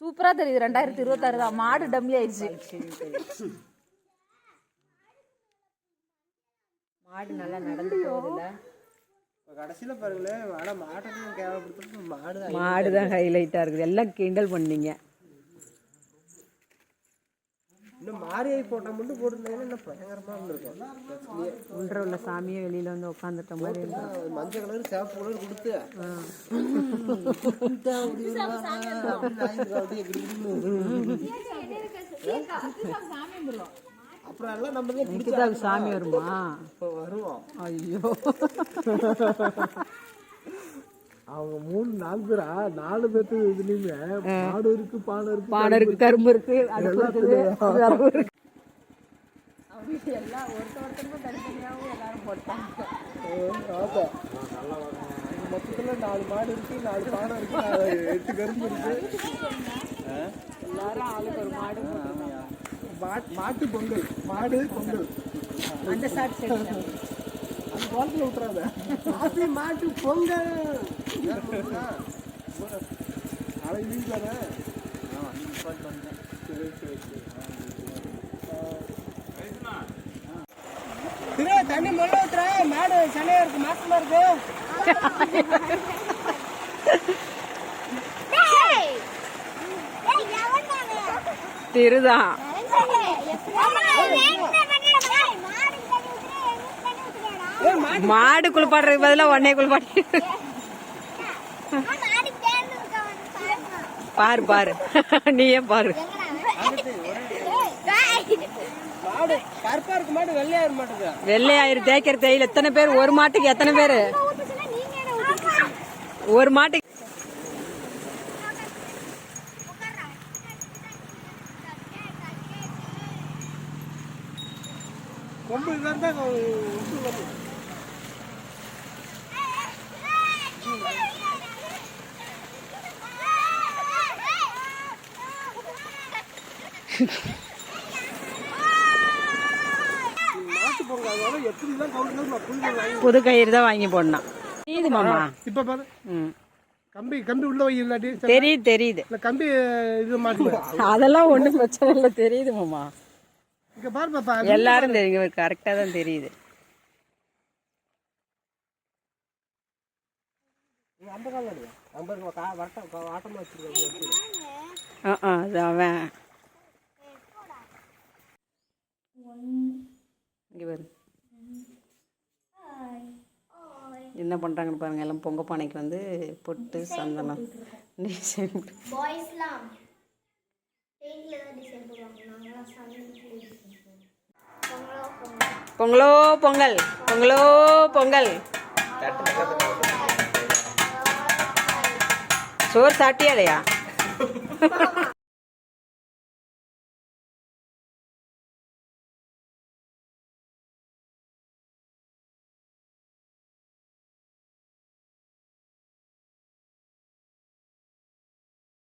சூப்பரா தெரியுது ரெண்டாயிரத்தி இருபத்தாறு தான். மாடு டம்மி ஆயிடுச்சு. மாடு நல்லா நடந்து போகுதுல்ல. இப்போ கடைசியில் பாருங்களேன் ஆனால் மாட்டை மாடு மாடு தான் ஹைலைட்டாக இருக்குது. எல்லாம் கிண்டல் பண்ணீங்க. இன்னும் மாரியாய் போட்டால் மட்டும் போட்டிருந்தாங்கன்னா இன்னும் பயங்கரமாக இருந்திருக்கும். உள்ள உள்ள சாமியே வெளியில் வந்து உட்காந்துட்ட மாதிரி அது மஞ்சள் கலர் சிவப்பு கலர் கொடுத்து. அப்புறம் எல்லாம் நம்ம இதுக்கு சாமி வருமா? வருவோம். ஐயோ. அவங்க மூணு நாலு பேரா? நாலு பேர்த்து இதுலயுமே மாடு இருக்கு பானை இருக்கு பானை இருக்கு கரும்பு இருக்கு அடுப்பு இருக்குது விறகு இருக்கு. ஆமா மொத்தத்தில் நாலு மாடு இருக்கு நாலு பானை இருக்கு எட்டு கரும்பு இருக்கு. எல்லாரும் ஆளுக்கு ஒரு மாடு மாட்டு- மாட்டு பொங்கல். மாடு பொங்கல். அந்த சாட் அந்த கோலத்தில் விட்டுறாத ஹாப்பி மாட்டு பொங்கல். நாளைக்கு லீவ் தானே சரி சரி சரி திரு தண்ணி மொள்ள ஊத்துறா. மாடு சனையா இருக்கு மாசமா இருக்கு. திருதான். மாடு குளிப்பாடுறதுக்கு பதிலாக உடனே குளிப்பாட்டி பாரு பாரு. நீயே பாரு? வெள்ளையாயிரு தேய்க்கிற தேயில. எத்தனை பேர்? ஒரு மாட்டுக்கு எத்தனை பேர்? ஒரு மாட்டுக்கு கொம்பு இதான் தான் உப்பு கொம்பு மாட்டு பொங்கல் அதோட எப்படி தான் கவுண்ட் புல் வாங்கி புது கயிறு தான் வாங்கி போடணும். தெரியுது மாமா. இப்ப பாரு. ம். கம்பி கம்பி உள்ள வை இல்லாட்டி தெரியுது தெரியுது. இல்ல கம்பி இது மாட்டுல அதெல்லாம் ஒண்ணும் பிரச்சனை இல்லை தெரியுது மாமா. இங்க பாரு பாப்பா எல்லாரும் தெரியுங்க கரெக்டா தான் தெரியுது. காலம் அடியா ஐம்பது வாட்டமா வச்சிருக்கேன் ஆ ஆ அது அவன். இங்கே பாரு. என்ன பண்ணுறாங்கன்னு பாருங்க எல்லாம் பொங்க பானைக்கு வந்து பொட்டு சந்தனம். டிசைன் பாய்ஸ்லாம் பொங்கலோ பொங்கல். பொங்கலோ பொங்கல். பொங்கல் சோறு சாப்பிட்டியா இல்லையா